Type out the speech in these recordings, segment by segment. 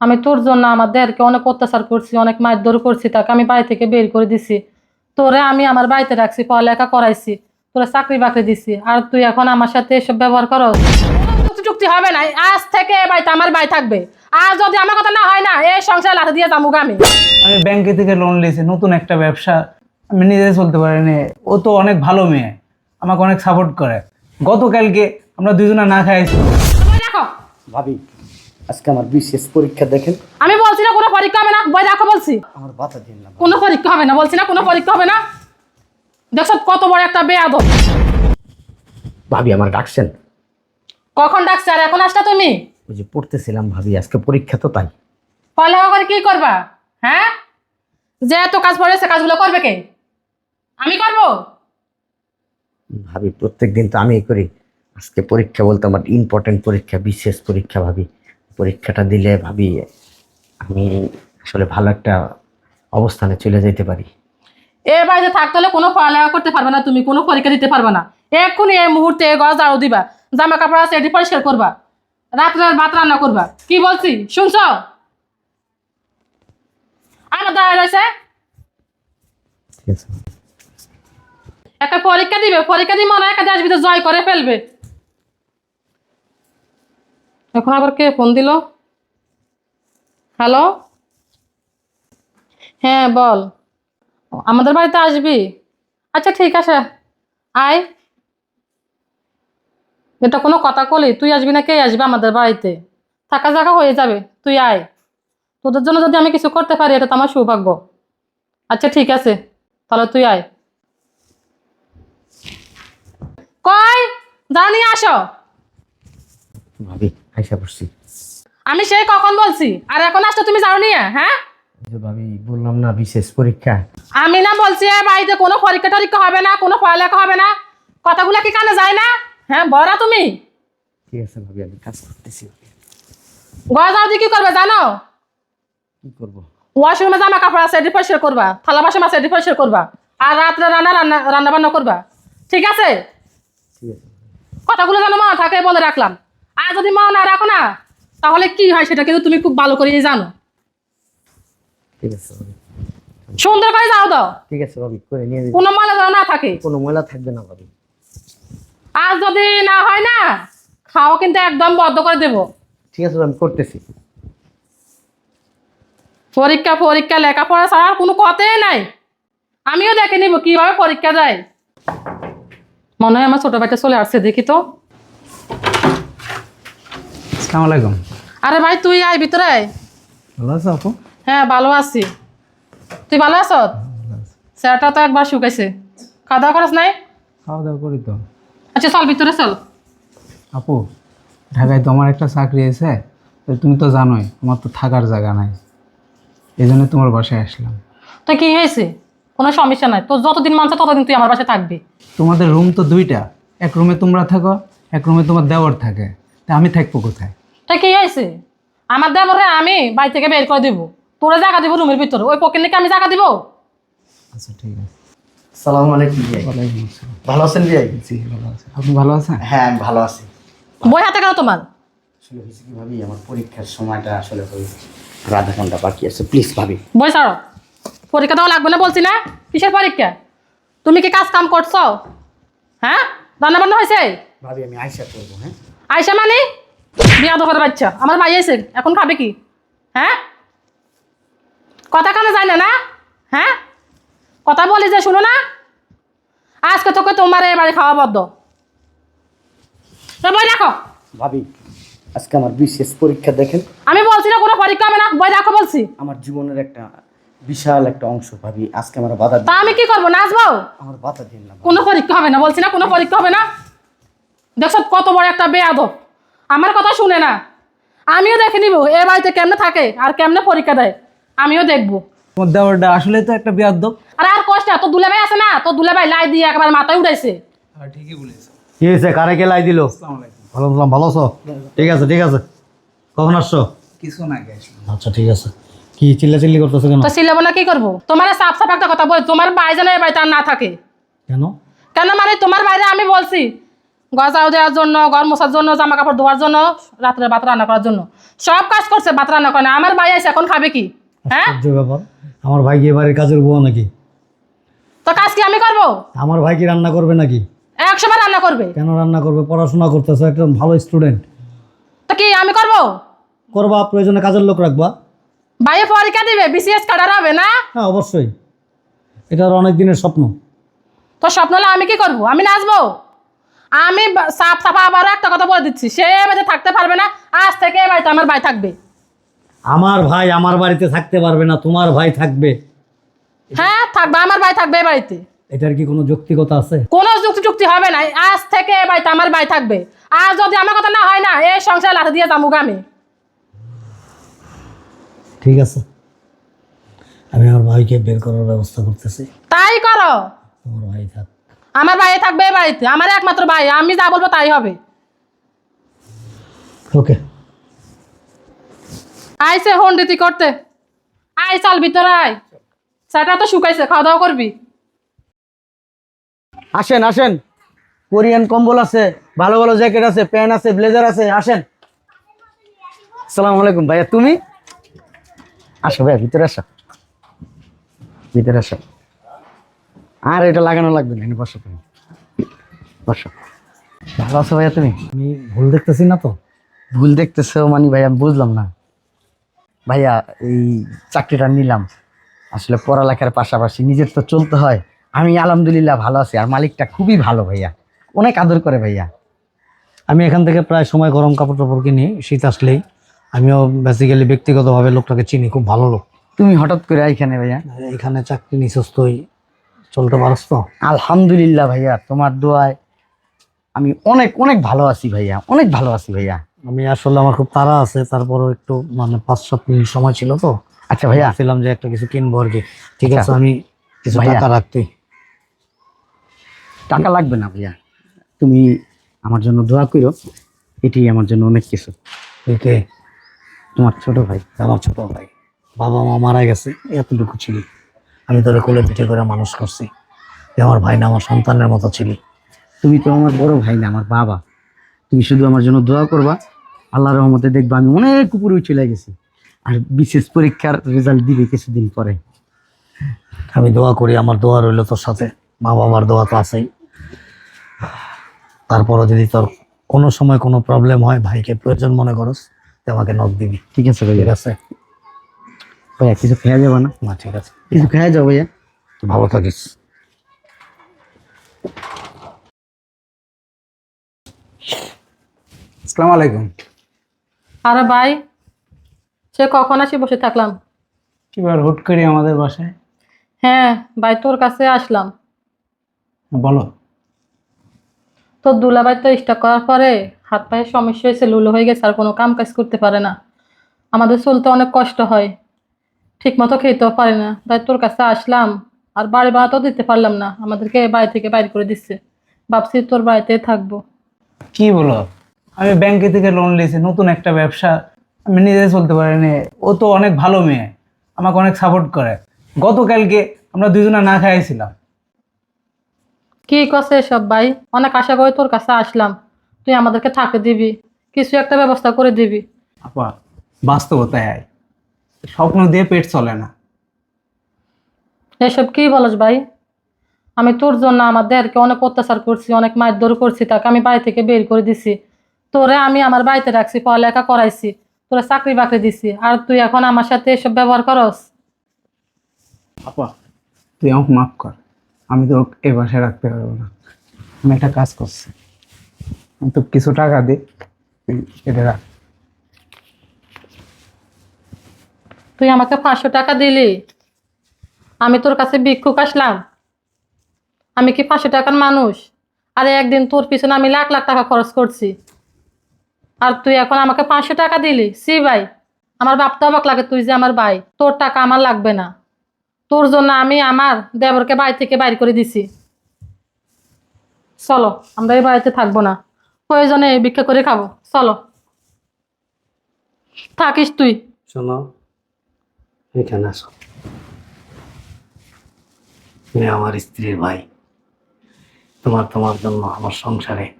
আমি তোর জন্য আমার দেরকে অনেক অত্যাচার করছি অনেক মারধর করছি তাকে আমি বাড়ি থেকে বের করে দিছি। তোরে আমি আমার বাড়িতে রাখছি পড়ালেখা করাইছি তোরা চাকরি বাকরি দিছি। আর তুই এখন আমার সাথে এসব ব্যবহার করো চুক্তি হবে না আজ থেকে এ বাড়িতে আমার বাড়ি থাকবে। আর যদি আমার কথা না হয় না এই সংসার লাঠি দিয়ে যাব আমি। আমি ব্যাংকে থেকে লোন নিয়েছি নতুন একটা ব্যবসা। আমি নিজে চলতে পারিনি। ও তো অনেক ভালো মেয়ে। আমাকে অনেক সাপোর্ট করে। গতকালকে আমরা দুজনে না খাইছি রাখো ভাবি আজকে আমার বিশেষ পরীক্ষা দেখেন। আমি বলছি না কোনো পরীক্ষা হবে না বই রাখো বলছি। আমার বাধা দিন না কোনো পরীক্ষা হবে না বলছি না কোনো পরীক্ষা হবে না। দেখছ কত বড় একটা বেয়াদ ভাবি আমার ডাকছেন। কখন ডাকছে আর এখন আসটা তুমি? ওই যে পড়তেছিলাম ভাবি আজকে পরীক্ষা তো তাই। পড়ালেখা করে কি করবা? হ্যাঁ? যে এত কাজ পড়ে সে কাজগুলো করবে কে? আমি করব? ভাবি প্রত্যেক দিন তো আমিই করি। আজকে পরীক্ষা বলতে আমার ইম্পর্টেন্ট পরীক্ষা বিশেষ পরীক্ষা ভাবি। পরীক্ষাটা দিলে ভাবি আমি আসলে ভালো একটা অবস্থানে চলে যেতে পারি। এ বাড়িতে থাকতে হলে কোনো পড়ালেখা করতে পারবে না তুমি কোনো পরীক্ষা দিতে পারবে না। এক্ষুনি এই মুহূর্তে গজ ঝাড়ু দিবা জামা কাপড় আছে এটি পরিষ্কার করবা রাত্রে ভাত রান্না করবা। কি বলছি শুনছো? আমার দাঁড়ায় রয়েছে। একটা পরীক্ষা দিবে পরীক্ষা দিয়ে মনে হয় একটা দেশ ভিতরে জয় করে ফেলবে। এখন আবার কে ফোন দিল? হ্যালো হ্যাঁ বল। আমাদের বাড়িতে আসবি? আচ্ছা ঠিক আছে। আয়। এটা কোনো কথা কলি? তুই আসবি না, কে আসবে আমাদের বাড়িতে? থাকা জায়গা হয়ে যাবে। তুই আয়। তোদের জন্য যদি আমি কিছু করতে পারি, এটা তো আমার সৌভাগ্য। আচ্ছা ঠিক আছে। তাহলে তুই আয়। দাঁড়া নিয়ে আসো। ভাবি। আইসা পড়ছি। আমি সেই কখন বলছি? আর এখন আসছো তুমি যাও নিয়ে হ্যাঁ? ভাবি বললাম না বিশেষ পরীক্ষা। আমি না বলছি এ বাড়িতে কোনো পরীক্ষা টরীক্ষা হবে না কোনো পড়ালেখা হবে না। কথাগুলো কি কানে যায় না? হ্যাঁ বড়া তুমি? ঠিক আছে ভাবি আমি কাজ করতেছি। গয়া যাও দিয়ে কি করবে জানো? কি করব? ওয়াশরুমে জামা কাপড় আছে এটি পরিষ্কার করবা। থালা বাসন আছে এটি পরিষ্কার করবা। আর রাত্রে রান্না রান্না রান্না বান্না করবা। ঠিক আছে? ঠিক আছে। কথাগুলো যেন মা থাকে বলে রাখলাম। আর যদি মা না রাখো না তাহলে কি হয় সেটা কিন্তু তুমি খুব ভালো করেই জানো। ঠিক আছে সুন্দর করে যাও দাও ঠিক আছে ভাবি করে নিয়ে দিচ্ছি। কোনো ময়লা যেন না থাকে। কোনো ময়লা থাকবে না ভাবি। আর যদি না হয় না খাও কিন্তু একদম বদ্ধ করে দেব। ঠিক আছে আমি করতেছি। পরীক্ষা পরীক্ষা লেখাপড়া ছাড়া আর কোনো কথাই নাই। আমিও দেখে নিব কীভাবে পরীক্ষা দেয় মনে হয় আমার ছোট ভাইটা চলে আসছে দেখি তো। আসসালামু আলাইকুম। আরে ভাই তুই আয় ভিতরে। আয়। ভালো আছো আপু? হ্যাঁ ভালো আছি। তুই ভালো আছ? স্যারটা তো একবার শুকাইছে। খাওয়া দাওয়া করিস নাই? খাওয়া দাওয়া করি তো। আচ্ছা চল ভিতরে চল। আপু ঢাকায় তো আমার একটা চাকরি আছে। তুমি তো জানোই আমার তো থাকার জায়গা নাই। এই জন্য তোমার বাসায় আসলাম। তো কি হয়েছে? কোনো সমস্যা নাই? তোর যতদিন মানছে ততদিন তুই আমার বাসায় থাকবি। তোমাদের রুম তো দুইটা। এক রুমে তোমরা থাকো এক রুমে তোমার দেওয়ার থাকে। তা আমি থাকব কোথায়? তা কি হয়েছে আমার দেবরে আমি বাড়ি থেকে বের করে দিব। তোরা জায়গা দিব রুমের ভিতরে। ওই পকেটকে আমি জায়গা দিব? আচ্ছা ঠিক আছে। সালাম আলাইকুম ভাই। ওয়ালাইকুম আসসালাম। ভালো আছেন ভাই? জি ভালো আছে। আপনি ভালো আছেন? হ্যাঁ আমি ভালো আছি। বই হাতে কেন তোমার? আসলে হয়েছে কি ভাবি আমার পরীক্ষার সময়টা আসলে ওই আর আধা ঘণ্টা বাকি আছে। প্লিজ ভাবি। বই ছাড়ো। পরীক্ষা দেওয়া লাগবে না বলছি না? কিসের পরীক্ষা? তুমি কি কাজ কাম করছ? হ্যাঁ? রান্না বান্না হয়েছে? ভাবি আমি আইসা করব হ্যাঁ? আইসা মানে? বিয়া দোকানের বাচ্চা আমার ভাই আইসে এখন খাবে কি? হ্যাঁ? কথা কানে যায় না না? হ্যাঁ? কথা বলি যে শুনো না? আজকে তোকে তোমার এবারে খাওয়া বদ্ধ বই রাখো ভাবি আজকে আমার বিশেষ পরীক্ষা দেখেন। আমি বলছি না কোনো পরীক্ষা হবে না বই রাখো বলছি। আমার জীবনের একটা বিশাল একটা অংশ ভাবি আজকে আমার বাধা তা আমি কি করব নাচবো? আমার বাধা দিন না কোনো পরীক্ষা হবে না বলছি না কোনো পরীক্ষা হবে না। দেখছ কত বড় একটা বেয়াদব। আমার কথা শুনে না। আমিও দেখে নিব এ বাড়িতে কেমনে থাকে আর কেমনে পরীক্ষা দেয়। আমিও দেখব। তোমার দেওয়ারটা আসলে তো একটা বিয়াদ্দব আর আর কষ্ট তোর দুলে ভাই আছে না? তোর দুলে ভাই লাই দিয়ে একবার মাথায় উঠাইছে। ঠিকই বলেছ। কি হয়েছে? কারে কে লাই দিল? আসসালামু আলাইকুম। ভালো বললাম ভালো আছো? ঠিক আছে ঠিক আছে। কখন আসছো? কিছু না আচ্ছা ঠিক আছে। কি চিল্লা চিল্লি করতেছো কেন? তো সিলেবো না কি করব? তোমার সাফ সাফ একটা কথা বল তোমার ভাই যেন এ বাড়িতে আর না থাকে। কেন? কেন মানে তোমার বাইরে আমি বলছি গজাও দেওয়ার জন্য গরম মশার জন্য জামা কাপড় ধোয়ার জন্য রাত্রে ভাত রান্না করার জন্য। সব কাজ করছে ভাত রান্না করে না। আমার ভাই আছে এখন খাবে কি? হ্যাঁ? ব্যাপার আমার ভাই কি এবারে কাজের বউ নাকি? তো কাজ কি আমি করব? আমার ভাই কি রান্না করবে নাকি? একশো বার রান্না করবে। কেন রান্না করবে? পড়াশোনা করতেছে একদম ভালো স্টুডেন্ট তো কি আমি করব? করবা প্রয়োজনে কাজের লোক রাখবা। ভাইয়ে পরীক্ষা দিবে বিসিএস কাটার হবে না? হ্যাঁ অবশ্যই। এটা অনেক দিনের স্বপ্ন। তো স্বপ্ন হলে আমি কি করব? আমি নাচবো? আমি সাপ সাপা আবারও একটা কথা বলে দিচ্ছি। সে বাড়িতে থাকতে পারবে না আজ থেকে এ বাড়িতে আমার ভাই থাকবে। আমার ভাই আমার বাড়িতে থাকতে পারবে না তোমার ভাই থাকবে। হ্যাঁ থাকবে আমার ভাই থাকবে এ বাড়িতে। এটার কি কোনো যৌক্তিকতা আছে? কোনো যুক্তি চুক্তি হবে না আজ থেকে এ বাড়িতে আমার ভাই থাকবে। আর যদি আমার কথা না হয় না এই সংসার লাঠি দিয়ে যাব আমি। ঠিক আছে। আমি আমার ভাইকে বের করার ব্যবস্থা করতেছি। তাই করো। তোমার ভাই থাক। আমার ভাই থাকবে এ বাড়িতে আমার একমাত্র ভাই আমি যা বলব তাই হবে। ওকে। আইসে হন রীতি করতে। আই চাল ভিতরে আয়। সেটা তো শুকাইছে খাওয়া দাওয়া করবি। আসেন আসেন। কোরিয়ান কম্বল আছে ভালো ভালো জ্যাকেট আছে প্যান্ট আছে ব্লেজার আছে আসেন। আসসালামু আলাইকুম ভাইয়া তুমি? আসো ভাইয়া ভিতরে আসো। ভিতরে আসো। আর এটা লাগানো লাগবে না বসো তুমি। বসো। ভালো আছো ভাইয়া তুমি? আমি ভুল দেখতেছি না তো? ভুল দেখতেছো মানে ভাইয়া বুঝলাম না। ভাইয়া এই চাকরিটা নিলাম। আসলে পড়ালেখার পাশাপাশি নিজের তো চলতে হয়। আমি আলহামদুলিল্লাহ ভালো আছি আর মালিকটা খুবই ভালো ভাইয়া। অনেক আদর করে ভাইয়া। আমি এখান থেকে প্রায় সময় গরম কাপড় টাপড় কিনি শীত আসলেই। আমিও বেসিক্যালি ব্যক্তিগতভাবে লোকটাকে চিনি খুব ভালো লোক। তুমি হঠাৎ করে এখানে ভাইয়া? এখানে চাকরি নিঃস্বস্ত হই চলতে পারস তো? আলহামদুলিল্লাহ ভাইয়া তোমার দোয়ায় আমি অনেক অনেক ভালো আছি ভাইয়া অনেক ভালো আছি ভাইয়া। আমি আসলে আমার খুব তাড়া আছে তারপরও একটু মানে পাঁচ সাত মিনিট সময় ছিল তো। আচ্ছা ভাইয়া। ভাবছিলাম যে একটা কিছু কিনবো আর কি। ঠিক আছে আচ্ছা। আমি কিছু। টাকা রাখতে। টাকা লাগবে না ভাইয়া। তুমি আমার জন্য দোয়া করো এটি আমার জন্য অনেক কিছু। তোমার ছোট ভাই। আমার ছোট ভাই। বাবা মা মারা গেছে এতটুকু ছিলি। আমি তোরে কোলে পিঠে করে মানুষ করছি। তুই আমার ভাই না আমার সন্তানের মতো ছিলি। তুমি তো আমার বড় ভাই না আমার বাবা। তুমি শুধু আমার জন্য দোয়া করবা আল্লাহ রহমতে দেখবা আমি অনেক উপরে চলে গেছি। আর বিশেষ পরীক্ষার রেজাল্ট দিবে কিছুদিন পরে। আমি দোয়া করি আমার দোয়া রইল তোর সাথে। মা বাবার দোয়া তো আছেই। তারপরও যদি তোর কোনো সময় কোনো প্রবলেম হয় ভাইকে প্রয়োজন মনে করস আমাকে নখ দিবি। ঠিক আছে ঠিক আছে? ভাইয়া কিছু খেয়া যাবে না? না ঠিক আছে। কিছু খেয়া ভাইয়া। তুই ভালো থাকিস। আসসালামু আলাইকুম। আরে ভাই সে কখন আসি বসে থাকলাম? কিবার হুট করে আমাদের বাসায়। হ্যাঁ ভাই তোর কাছে আসলাম। বলো। তোর দুলাভাই তো স্টাক করার পরে হাত পায়ের সমস্যা হয়েছে লুলো হয়ে গেছে আর কোনো কাম কাজ করতে পারে না। আমাদের চলতে অনেক কষ্ট হয়। ঠিক মতো খেতেও পারি না। তাই তোর কাছে আসলাম আর বাড়ি ভাড়া তো দিতে পারলাম না। আমাদেরকে বাড়ি থেকে বাইর করে দিচ্ছে। ভাবছি তোর বাড়িতে থাকব। কি বলো? আমি ব্যাংকে থেকে লোন নিয়েছি নতুন একটা ব্যবসা। আমি নিজে চলতে পারিনি। ও তো অনেক ভালো মেয়ে। আমাকে অনেক সাপোর্ট করে। গতকালকে আমরা দুজনে না খাইছিলাম কি করছে এসব ভাই? অনেক আশা করে তোর কাছে আসলাম। তুই আমাদেরকে থাকতে দিবি। কিছু একটা ব্যবস্থা করে দিবি। আপা বাস্তবতায় আয়। স্বপ্ন দিয়ে পেট চলে না। এসব কি বলস ভাই? আমি তোর জন্য আমার দেরকে অনেক অত্যাচার করছি অনেক মারধর করছি তাকে আমি বাড়ি থেকে বের করে দিছি। তোরে আমি আমার বাড়িতে রাখছি পড়ালেখা করাইছি তোরা চাকরি বাকরি দিছি। আর তুই এখন আমার সাথে এসব ব্যবহার করস? আপা তুই আমাকে মাফ কর। আমি তো এ বাসায় রাখতে পারব না। আমি একটা কাজ করছি। আমি তো কিছু টাকা দিই এটা রাখ। তুই আমাকে পাঁচশো টাকা দিলি। আমি তোর কাছে ভিক্ষুক আসলাম। আমি কি পাঁচশো টাকার মানুষ? আরে একদিন তোর পিছনে আমি লাখ লাখ টাকা খরচ করছি। আর তুই এখন আমাকে পাঁচশো টাকা দিলি? সি ভাই, আমার বাপটা অবাক লাগে তুই যে আমার ভাই। তোর টাকা আমার লাগবে না। তোর জন্য আমি আমার দেবরকে বাড়ি থেকে বাইর করে দিছি। চলো, আমরা এই বাড়িতে থাকব না। প্রয়োজনে ভিক্ষা করে খাব। চলো। থাকিস তুই। শোনো এখানে আসো। তুমি আমার স্ত্রীর ভাই। তোমার তোমার জন্য আমার সংসারে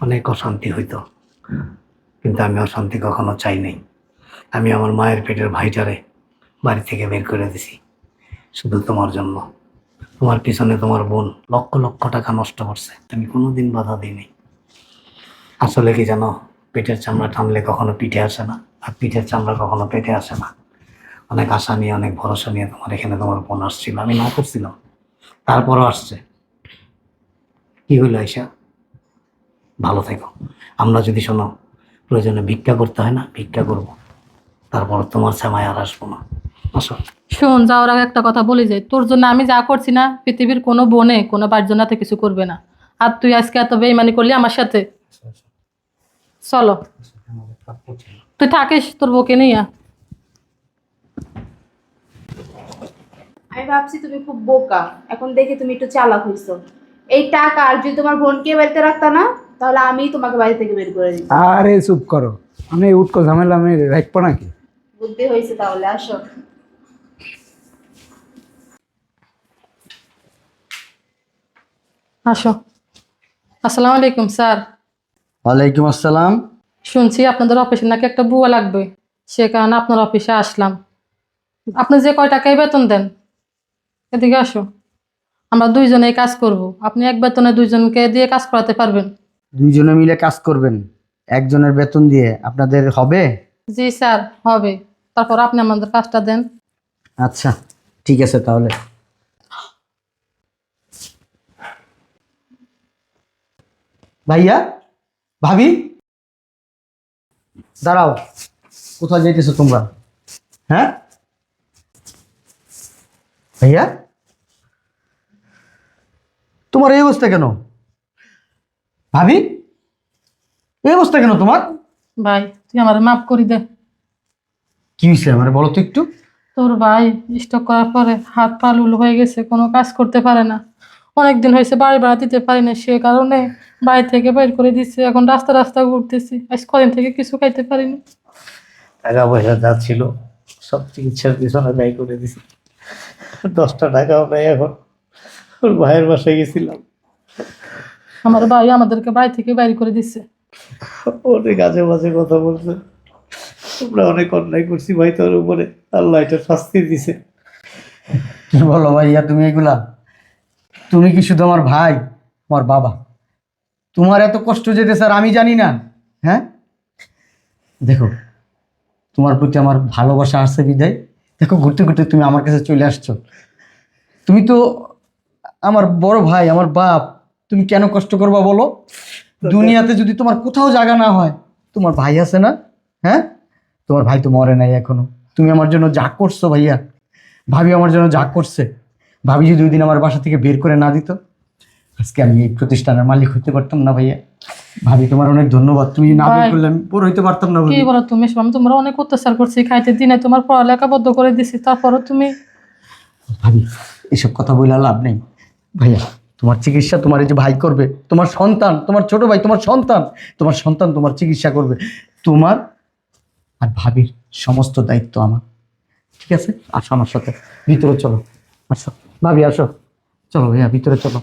অনেক অশান্তি হইতো। কিন্তু আমি অশান্তি কখনো চাই নাই। আমি আমার মায়ের পেটের ভাইটারে বাড়ি থেকে বের করে দিছি। শুধু তোমার জন্য। তোমার পিছনে তোমার বোন লক্ষ লক্ষ টাকা নষ্ট করছে। আমি কোনোদিন বাধা দিইনি। আসলে কি জানো, পেটের চামড়া টানলে কখনো পিঠে আসে না, আর পিঠের চামড়া কখনো পেটে আসে না। অনেক আশা নিয়ে অনেক ভরসা নিয়ে তোমার এখানে তোমার বোন আসছিল আমি না করছিলাম। তারপরও আসছে। কি হইল আইসা ভালো থেকো। আমরা যদি শোনো প্রয়োজনে ভিক্ষা করতে হয় না ভিক্ষা করব। তারপর তোমার সেমায় আর আসব না। আসো। শোন যাওয়ার আগে একটা কথা বলি যাই তোর জন্য আমি যা করছি না পৃথিবীর কোনো বনে কোনো বাড়ির কিছু করবে না। আর তুই আজকে এত বেইমানি করলি আমার সাথে? চলো। তুই থাকিস তোর বউকে নিয়ে ভাবছি তুমি খুব বোকা। এখন দেখে তুমি একটু চালাক হইছো। এই টাকা আর যদি তোমার বোনকে বাড়িতে রাখতা না তাহলে আমি তোমাকে বাড়ি থেকে বের করে দিতাম। আরে চুপ করো। আমি উটকো ঝামেলা আমি রাখব নাকি? বুদ্ধি হয়েছে তাহলে আসো। আসো। আসসালামু আলাইকুম স্যার। ওয়ালাইকুম আসসালাম। শুনছি আপনাদের অফিসে নাকি একটা বুয়া লাগবে। সে কারণে আপনার অফিসে আসলাম। আপনি যে কয় টাকায় বেতন দেন? এদিকে আসো। আমরা দুইজনেই কাজ করব। আপনি এক বেতনে দুইজনকে দিয়ে কাজ করাতে পারবেন। দুইজনে মিলে কাজ করবেন। একজনের বেতন দিয়ে আপনাদের হবে? জি স্যার হবে। তারপর আপনি আমাদের কাজটা দেন। আচ্ছা ঠিক আছে তাহলে। ভাইয়া? ভাবি? দাঁড়াও। কোথায় যাইতেছো তোমরা? হ্যাঁ? ভাইয়া? তোমার এই অবস্থা কেন? ভাবি? এই অবস্থা কেন তোমার? ভাই তুই আমার মাফ করি দে। কি হয়েছে আমার বলো তো একটু? তোর ভাই স্টক করার পরে হাত পা লুলু হয়ে গেছে কোনো কাজ করতে পারে না। অনেক দিন হয়েছে বাড়ি ভাড়া দিতে পারি না সে কারণে বাড়ি থেকে বের করে দিচ্ছে এখন রাস্তা রাস্তা ঘুরতেছি আজ কদিন থেকে কিছু খাইতে পারিনি। টাকা পয়সা যা ছিল সব চিকিৎসার পিছনে ব্যয় করে দিছি। দশটা টাকাও নেই এখন। ওর ভাইয়ের বাসায় গেছিলাম। আমার ভাই আমাদেরকে বাড়ি থেকে বাইর করে দিচ্ছে অনেক আজে বাজে কথা বলছে। তোমরা অনেক অন্যায় করছি ভাই তোর উপরে। আল্লাহ এটা শাস্তি দিছে। কি বলো ভাইয়া তুমি এগুলা? তুমি কি শুধু আমার ভাই আমার বাবা? তোমার এত কষ্ট যেতে স্যার আমি জানি না। হ্যাঁ? দেখো তোমার প্রতি আমার ভালোবাসা আছে বিদায়। দেখো ঘুরতে ঘুরতে তুমি আমার কাছে চলে আসছো। তুমি তো আমার বড় ভাই আমার বাপ তুমি কেন কষ্ট করবা বলো? দুনিয়াতে যদি তোমার কোথাও জায়গা না হয় তোমার ভাই আছে না? হ্যাঁ? তোমার ভাই তো মরে নাই এখনও। তুমি আমার জন্য যা করছ ভাইয়া ভাবি আমার জন্য যা করছে ভাবি যদি ওই দিন আমার বাসা থেকে বের করে না দিত আজকে আমি এই প্রতিষ্ঠানের মালিক হতে পারতাম না ভাইয়া। ভাবি তোমার অনেক ধন্যবাদ। তুমি না বের করলে আমি বড় হইতে পারতাম না কি বলো তুমি? আমি তোমরা অনেক অত্যাচার করছি খাইতে দিনে তোমার পড়ালেখা বদ্ধ করে দিছি তারপরও তুমি ভাবি এসব কথা বলে লাভ নেই। ভাইয়া, তোমার চিকিৎসা তোমার এই যে ভাই করবে, তোমার সন্তান, তোমার ছোট ভাই, তোমার সন্তান তোমার সন্তান তোমার চিকিৎসা করবে। তোমার আর ভাবির সমস্ত দায়িত্ব আমার। ঠিক আছে? আসো আমার সাথে। ভিতরে চলো। আসো। ভাবি, আসো। চলো ভাইয়া, ভিতরে চলো।